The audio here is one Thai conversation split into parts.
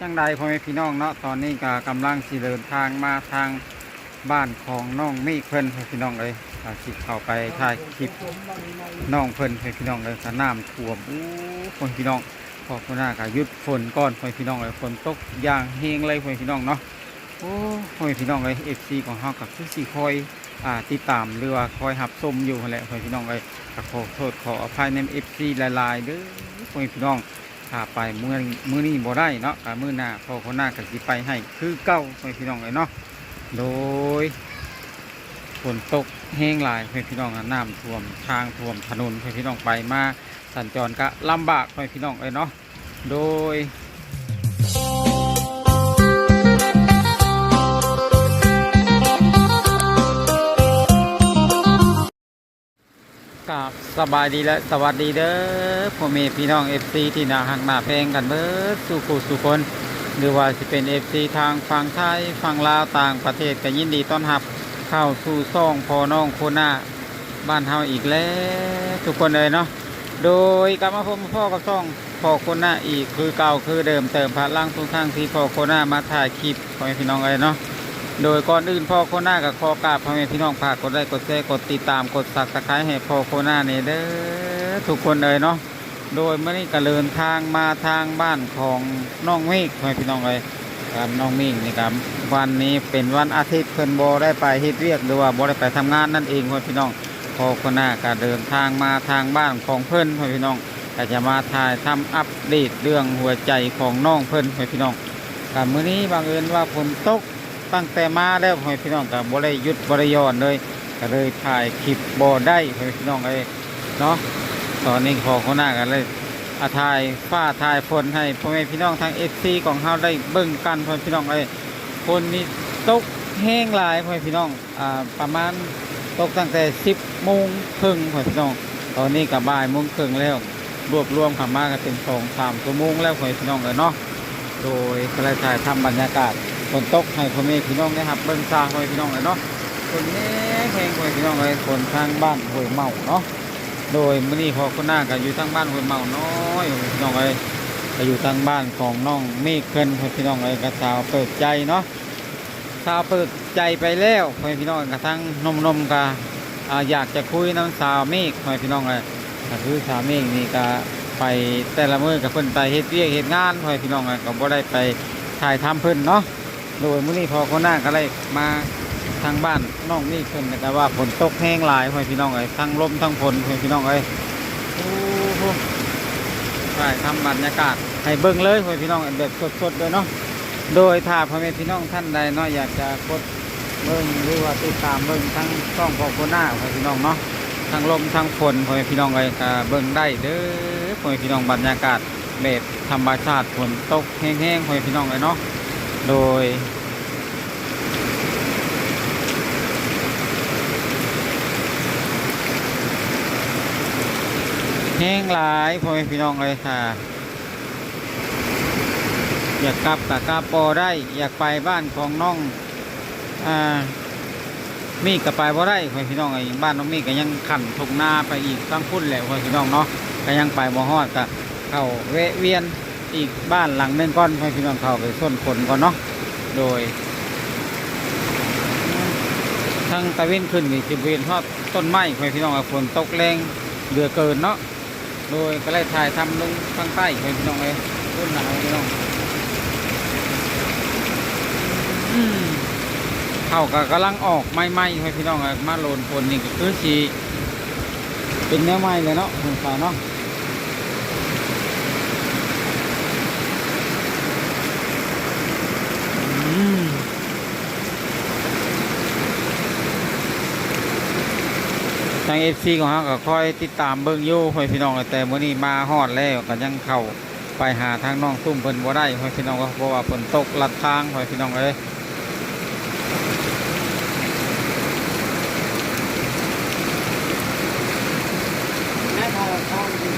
จังใดพ่อแม่พี่น้องเนาะตอนนี้ก็กำลังสิเดินทางมาทางบ้านของน้องมีเพิ่นพ่อพี่น้องเลยก็สิเข้าไปถ่ายคลิปน้องเพิ่นพ่อพี่น้องเลยก็น้ำท่วมอู้พ่อพี่น้องพอคนหน้าก็หยุดฝนก่อนพ่อพี่น้องเลยฝนตกอย่างเฮงเลยพ่อพี่น้องเนาะโอ้พ่อพี่น้องเลย FC ของเฮาก็คือสิคอยอ่าติดตามหรือคอยหับชมอยู่แหละพ่อพี่น้องเลยขอโทษขออภัยใน FC หลายๆเด้อพ่อพี่น้อง ถ้าไปมือมือนี้บ่ได้เนาะก็มื้อหน้าพอคนหน้าก็สิไปให้คือเก่าไปพี่น้องเลยเนาะโดยฝนตกแห้งหลายไปพี่น้องอะน้ำท่วมทางท่วมถนนไปพี่น้องไปมาสัญจรก็ลำบากไปพี่น้องเลยเนาะโดย สบายดีและสวัสดีเด้อพ่อแม่พี่น้อง FC ที่นาหักน่าแพงกันเบิดสู่คู่สู่คน หรือว่าจะเป็น FC ทางฝั่งไทยฝั่งลาวต่างประเทศก็ยินดีต้อนรับเข้าสู่ซ่องพอน้องโคนาบ้านเฮาอีกแล้วทุกคนเลยเนาะโดยกลับมาพบพ่อกับซ่องพอโคนาอีกคือเก่าคือเดิมเติมพลังทุกทางที่พอโคนามาถ่ายคลิปพ่อแม่พี่น้องเลยเนาะ โดยก่อนอื่นพ่อโคนากับขอกาบพ่อแม่พี่น้องฝากกดไลค์กดแชร์กดติดตามกดสักตะไคร้ให้พ่อโคนาเนี่ยเด้อทุกคนเลยเนาะโดยเมื่อนี้ก็เดินทางมาทางบ้านของน้องเมฆให้พี่น้องเลยครับน้องเมฆนี่ครับวันนี้เป็นวันอาทิตย์เพิ่นโบได้ไปเฮ็ดเวียกหรือว่าโบได้ไปทำงานนั่นเองให้พี่น้องพอคนหน้าก็เดินทางมาทางบ้านของเพิ่นให้พี่น้องก็จะมาถ่ายทำอัปเดตเรื่องหัวใจของน้องเพิ่นให้พี่น้องกับมื้อนี้บังเอิญว่าฝนตก ตั้งแต่มาแล้วให้พี่น้องก็บ่ได้หยุดบ่ได้หย่อนเลยก็เลยถ่ายคลิปบ่ได้ให้พี่น้องเลยเนาะตอนนี้พอเขาหน้ากันเลยอาทายฟ้าทายฝนให้พ่อแม่พี่น้องทางเอฟซีของเขาได้เบิ่งกันพ่อแม่พี่น้องเลยคนนี้ตกแห้งหลายพ่อแม่พี่น้องอ่าประมาณตกตั้งแต่สิบโมงครึ่งพ่อแม่พี่น้อง ตอนนี้กับบ่ายโมงครึ่งแล้วรวบรวมขามากันเป็นสองสามชั่วโมงแล้วพ่อแม่พี่น้องเลยเนาะโดยกระจายทำบรรยากาศ ฝนตกให้พ่อแม่พี่น้องได้ครับเบิ่งซาพ่อแม่พี่น้องเลยเนาะคนนี้แห้งพ่อแม่พี่น้องเลยคนทางบ้านห้วยเมาเนาะโดยมื่อนี้พอคนหน้าก็อยู่ทางบ้านคนเมาน้อยพี่น้องเอ้ยก็อยู่ทางบ้านของน้องเมฆเคินพี่น้องเอ้ยก็สาวเปิดใจเนาะสาวเปิดใจไปแล้วพี่น้องกระทั่งนมนมก็อ่าอยากจะคุยน้ำสาวเมฆพี่น้องเอ้ยคือสาวเมฆนี่ก็ไปแต่ละมือกับเพิ่นไปเฮ็ดเวียกเฮ็ดงานพี่น้องเอ้ยก็บ่ได้ไปถ่ายทำเพิ่นเนาะ โดยมื้อนี้พอคนหน้าก็เลยมาทางบ้านน้องนี่ขึ้นแต่ว่าฝนตกแห้งหลายพ่อพี่น้องเอ้ยทั้งลมทั้งฝนพ่อพี่น้องเอ้ยโอ้โหใช่ทำบรรยากาศให้เบิ่งเลยพ่อพี่น้องแบบสดๆเลยเนาะโดยถ้าพ่อแม่พี่น้องท่านใดเนาะอยากจะกดเบิ่งหรือว่าติดตามเบิ่งทั้งช่องพ่อโคหน้าพ่อพี่น้องเนาะทั้งลมทั้งฝนพ่อแม่พี่น้องเอ้ยก็เบิ่งได้เด้อพ่อแม่พี่น้องบรรยากาศแบบธรรมชาติฝนตกแห้งๆพ่อแม่พี่น้องเลยเนาะ โดย แห้งหลายพ่อแม่พี่น้องเลยค่ะ อยากกลับกับกลับปอได้ อยากไปบ้านของน้องอ่ามีกับไปบ่ได้พ่อแม่พี่น้องไอ้บ้านน้องมีก็ยังขันทงนาไปอีกตั้งพุ่นแหละพ่อแม่พี่น้องเนาะก็ยังไปบ่ฮอดก็เข้าแวเวียน อีกบ้านหลังหนึงก่อนพ่อแม่พี่น้องเขาไปส้นฝนก่อนเนาะโดยทั้งตะเวนขึ้นนี่จะเวียนทอดต้นไม้พ่อแม่พี่น้องฝนตกแรงเหลือเกินเนาะโดยก็เลยถ่ายทำลงข้างใต้ไปพี่น้องเลยต้นหนาวพี่น้องอเขาก็กำลังออกไม้ไม้ให้พี่น้องมาโลนฝนนี่ก็คือสีเป็นแนวไม้เลยเนาะคุณสาวเนาะอืม ทางเอฟซีของเขาก็คอยติดตามเบิ้งอยู่ห้พี่น้องแต่มื้อนี้มาฮอดแล้วก็ยังเข้าไปหาทางน้องซุ่มเพิ่นบ่ได้ห้พี่น้องก็เพราะว่าฝนตกลัดทางห้พี่น้องเลย แม่พาเราเข้าดู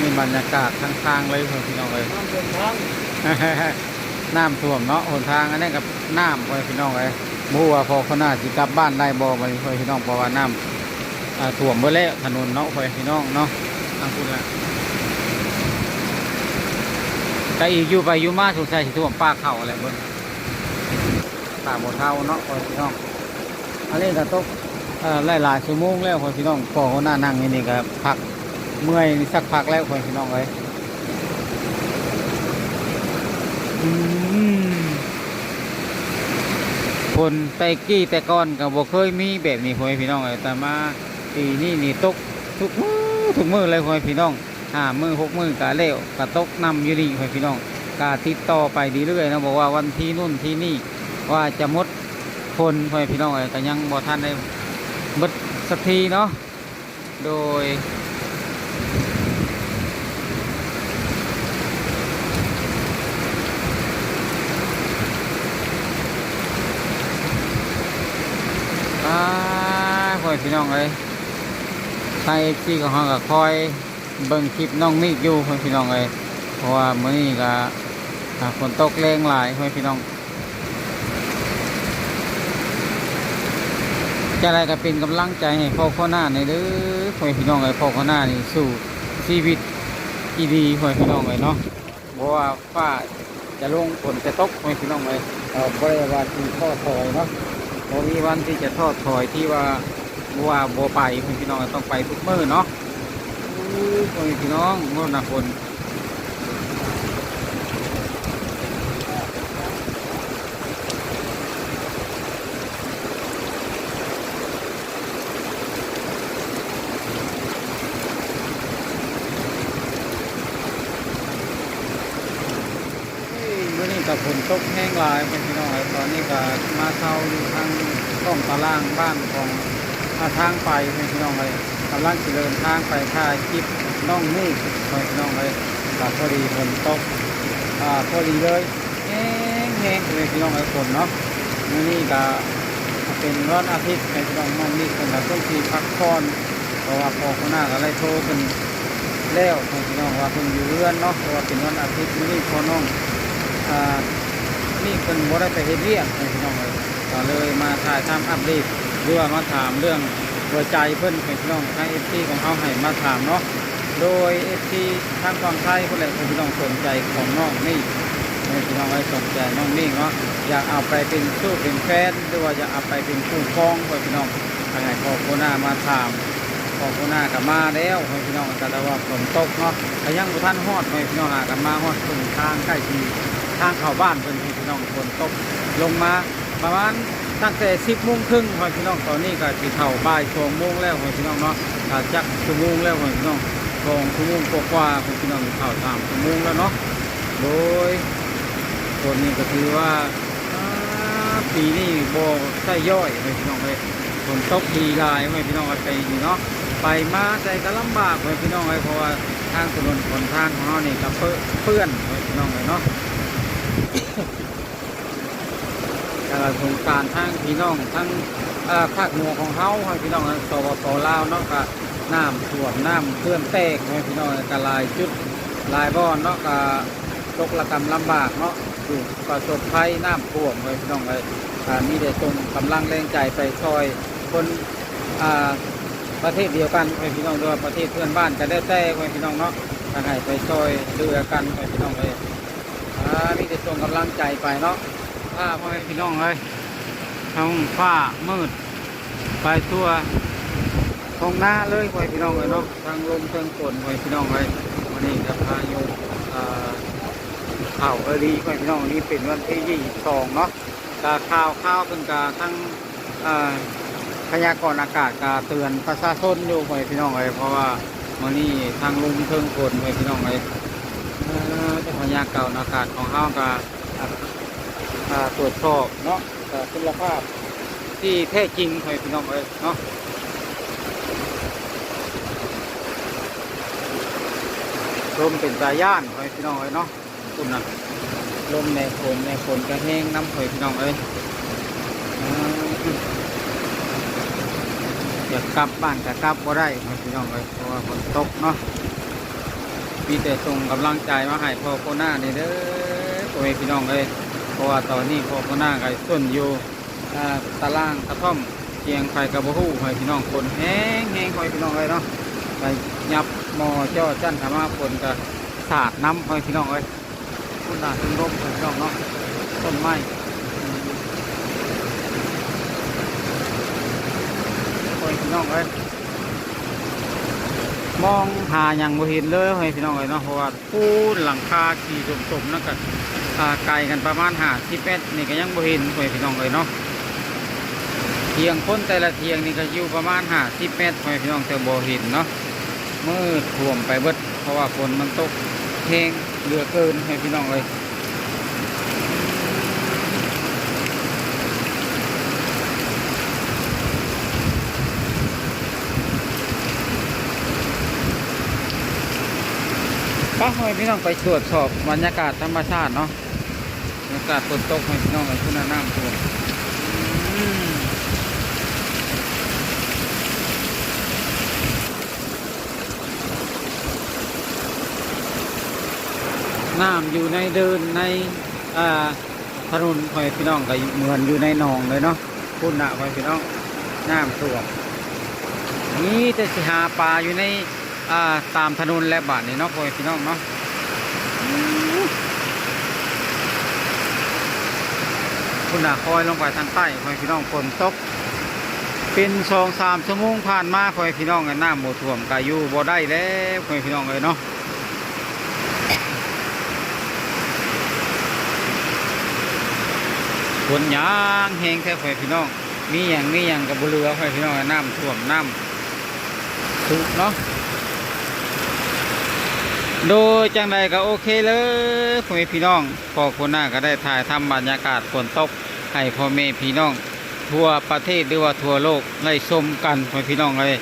มี บรรยากาศทางทางเลยให้พี่น้องเอ้ยน้ำเดินทางน้ำท่วมเนาะหนทางอันนี้กับน้ำให้พี่น้องเอ้ยบ่ฮู้ว่าพอเขาน่าสิกลับบ้านได้บ่บัดนี้ให้พี่น้องเพราะว่าน้ำอ่าท่วมเบิดแล้วถนนเนาะให้พี่น้องเนาะทางคุณล่ะแต่อีกอยู่ไปอยู่มาสงสัยสิท่วมปากเข่าอะไรเบิ่งปากบ่เท่าเนาะพ่อพี่น้องอันนี้ก็ตกเอ่อหลายๆชั่วโมงแล้วพ่อพี่น้องพ่อเขาหน้านั่งนี่นี่ก็พัก เมื่อยสักพักแล้วพ่อพี่น้องเอ้ยอืมคนแต่กี้แต่ก่อนก็บ่เคยมีแบบนี้พ่อพี่น้องเอ้ยแต่มาปีนี้นี่ตกทุกมือทุกมือเลยพ่อพี่น้องห้ามือหกมือกะเล้วกะตกนำอยู่นี่พ่อพี่น้องกะติดต่อไปดีเรื่อยนะบอกว่าวันที่นู่นที่นี่ว่าจะมดคนพ่อพี่น้องเอ้ยก็ยังบ่ทันได้หมดสักทีเนาะโดย อ่า พ่อพี่น้องเอ้ยทางเอฟซีของเราก็คอยเบิ่งคลิปน้องมิกอยู่พ่อพี่น้องเอ้ยเพราะว่ามื้อนี้ก็อ่าฝนตกแรงหลายพ่อพี่น้องจะอะไรก็เป็นกำลังใจให้พ่อข้อหน้าในอยเด้อพ่อพี่น้องเอ้ยพ่อข้อหน้านี่สู่ชีวิตที่ดีพ่อพี่น้องเอ้ยเนาะเพราะว่าฟ้าจะลงฝนจะตกพ่อพี่น้องเอ้ยเออบ่ได้ว่าที่ข้อถอยเนาะบ่มีวันที่จะทอดถอยที่ว่า บ่ว่าบ่ไปพี่น้องต้องไปทุกมื้อเนาะอู้พ่อแม่พี่น้องโน่นะคนเฮ้ยมื้อนี้ก็ฝนตกแห้งลายเพ่อพี่น้องตอนนี้ก็มาเช่าอยู่ทางช่องตารางบ้านของาทางไปพ่อพี่น้องเอ้ยกำลังสิเดินทางไปท่าจิบน้องนี่พ่อพี่น้องเอ้ยก็พอดีฝนตกอ่าพอดีเลยแห้งแห้งเลยพี่น้องเอ้ยฝนเนาะมื้อนี้ก็เป็นวันอาทิตย์ให้พี่น้องน้องนี่เพิ่นก็ต้องสิพักผ่อนเพราะว่าพอคนหน้าก็เลยโทรเพิ่นแล้วให้พี่น้องว่าเพิ่นอยู่เรือนเนาะเพราะว่าเป็นวันอาทิตย์มื้อนี้พอน้องอ่านี่เป็นบ่ได้ไปเฮ็ดเรียกให้พี่น้องเลยก็เลยมาถ่ายทำอัปเดต หรือว่ามาถามเรื่องหัวใจเพิ่อนให้พี่น้องทาง FT ของเขาให้มาถามเนาะโดย FT ทางฝั่งไทยคนแหละให้พี่น้องสนใจของน้องนี่ให้พี่น้องให้สนใจน้องนี่เนาะอยากเอาไปเป็นสู้เป็นแฟนหรือว่าอยากเอาไปเป็นคู่ครองให้พี่น้องทางไหนพอโคหน้ามาถามพอโคหน้าก็มาแล้วให้พี่น้องแต่ว่าฝนตกเนาะก็ยังบ่ทันฮอดให้พี่น้องหากันมาฮอดตรงทางใกล้ที่ทางเข้าบ้านเพิ่นพี่น้องฝนตกลงมาประมาณ ตั้งแต่สิบโมงครึ่งพี่น้องตอนนี้ก็สิเข้าบ่ายสองโมงแล้วพี่น้องเนาะจักชั่วโมงแล้วพี่น้องสองชั่วโมงกว่าพี่น้องเข้าสามชั่วโมงแล้วเนาะโดยฝนนี่ก็ถือว่าปีนี้บ่ใช่ย่อยพี่น้องเลยฝนตกดีลายพี่น้องเอาไปนี่เนาะไปมาใจก็ลำบากพี่น้องเลยเพราะว่าทางถนนหนทางของเรานี่ก็เปื้อนเปื้อพี่น้องเลยเนาะ สงการทั้งพี่น้องทั้งภาคเหนือของเฮาให้พี่น้องสปปลาวเนาะก็น้ำท่วมน้ำเพื่อนแตกให้พี่น้องก็หลายจุดลายบ่อนเนาะก็ตกระกำลำบากเนาะถูกประสบภัยน้ำท่วมให้พี่น้องเลยมีได้ส่งกำลังแรงใจไปช่วยคนประเทศเดียวกันให้พี่น้องด้วยประเทศเพื่อนบ้านก็ได้แต่ให้พี่น้องเนาะทางให้ไปช่วยเดือกันให้พี่น้องเลยมีได้ส่งกำลังใจไปเนาะ ผ้าพ่อแม่พี่น้องเลยท้องฟ้ามืดไปทั่วท้องหน้าเลยพ่อแม่พี่น้องเลยเนาะทางลมทางฝนพ่อแม่พี่น้องเลยวันนี้จะพาโยอ่าข่าวเอรีพ่อแม่พี่น้องนี้เป็นวันที่ยี่สองเนาะกาข่าวข้าวเป็นกาทั้งพยากรณ์อากาศกาเตือนประชาชนอยู่พ่อแม่พี่น้องเลยเพราะว่าวันนี้ทางลมทางฝนพ่อแม่พี่น้องเลยเอ่อพยากรณ์อากาศของเฮาวกาาตรวจสอบเนาะคุณภาพที่แท้จริงให้พี่น้องเลยเนาะลมเป็นตาย่านให้พี่น้องเลยเนาะคุณน่ะลมในฝนในฝนกระแห้งน้ำให้พี่น้องเลยอ่าอยากกลับบ้านก็กลับบ่ได้ให้พี่น้องเลยเพราะว่าฝนตกเนาะมีแต่ส่งกำลังใจมาให้พ่อโคหน้านี่เด้อโอ้ยพี่น้องเลย เพราะว่าตอนนี้พ่อก็น่าไก่ต้นอยู่อ่าตารางกระท่อมเกียงไฟกระบอกหูให้พี่น้องคนแห้งแห้งให้พี่น้องเลยเนาะไปยับหมอเจ้าจันทมาฝนกับสาดน้ำให้พี่น้องเลยคุณน่ะถึงร่มถึงช่องเนาะต้นไม้อืมโอ้ยพี่น้องเอ้ยมองหาอย่างบ่เห็นเลยให้พี่น้องเอ้ยเนาะเพราะว่าปูนหลังคาขี่สมๆนั่นก็อ่าไกลกันประมาณ50เมตรนี่ก็ยังบ่เห็นให้พี่น้องเอ้ยเนาะเทียงพ้นแต่ละเทียงนี่ก็อยู่ประมาณห้าสิบเมตรพ่อแม่พี่น้องแต่บ่เห็นเนาะมืดท่วมไปเบิดเพราะว่าฝนมันตกแห้งเหลือเกินให้พี่น้องเลยป้าให้พี่น้องไปตรวจสอบบรรยากาศธรรมชาติเนาะ บรรยากาศฝนตกให้พี่น้องเลยคุณน้ำท่วมน้ำอยู่ในเดินในอ่าถนนคอยพี่น้องก็เหมือนอยู่ในหนองเลยเนาะพุ่นนะคอยพี่น้องน้ำท่วมนี่จะสิหาปลาอยู่ในอ่าตามถนนและบ้านนี่เนาะคอยพี่น้องเนาะ พุ่นนะคอยลงไปทางใต้คอยพี่น้องฝนตก เป็นสองสามชั่วโมงผ่านมาคอยพี่น้องกันน้ำหมดท่วมกาอยู่บ่ได้แล้วคอยพี่น้องเลยเนาะฝนยางแหงแท้คอยพี่น้อง มีอย่างมีอย่างกับบุเรือคอยพี่น้องน้ำท่วมน้ำสุกเนาะ โดยจังใดก็โอเคเลยพ่อแม่พี่น้องพอคนหน้าก็ได้ถ่ายทำบรรยากาศฝนตกให้พ่อแม่พี่น้อง ทั่วประเทศหรือว่าทั่วโลกได้ชมกันพ่อพี่น้องเลย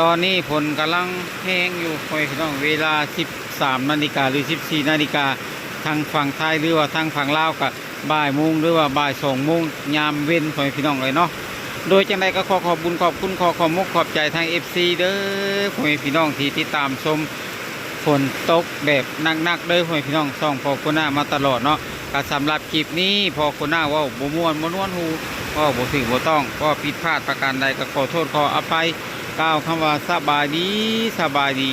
ตอนนี้ฝนกำลังแห้งอยู่พ่อพี่น้องเวลา 13นาฬิกาหรือ 14นาฬิกาทางฝั่งไทยหรือว่าทางฝั่งลาวกับบ่ายโมงหรือว่าบ่ายสองโมงยามเว้นพ่อพี่น้องเลยเนาะโดยจังใดก็ขอขอบบุญขอบคุณขอขอบมุกขอบใจทาง FC เด้อพ่อพี่น้องที่ติดตามชม นตกแบบหนักๆเลยพ่อพี่น้องส่องพอคุณหน้ามาตลอดเนาะก็สำหรับคลิปนี้พอคุณหน้าว่าบ่มวนบ่นวนหูก็บ่ถึงบ่ต้อง ก็ผิดพลาดประการใดก็ขอโทษขออภัยกล่าวคำว่าสบายดีสบายดี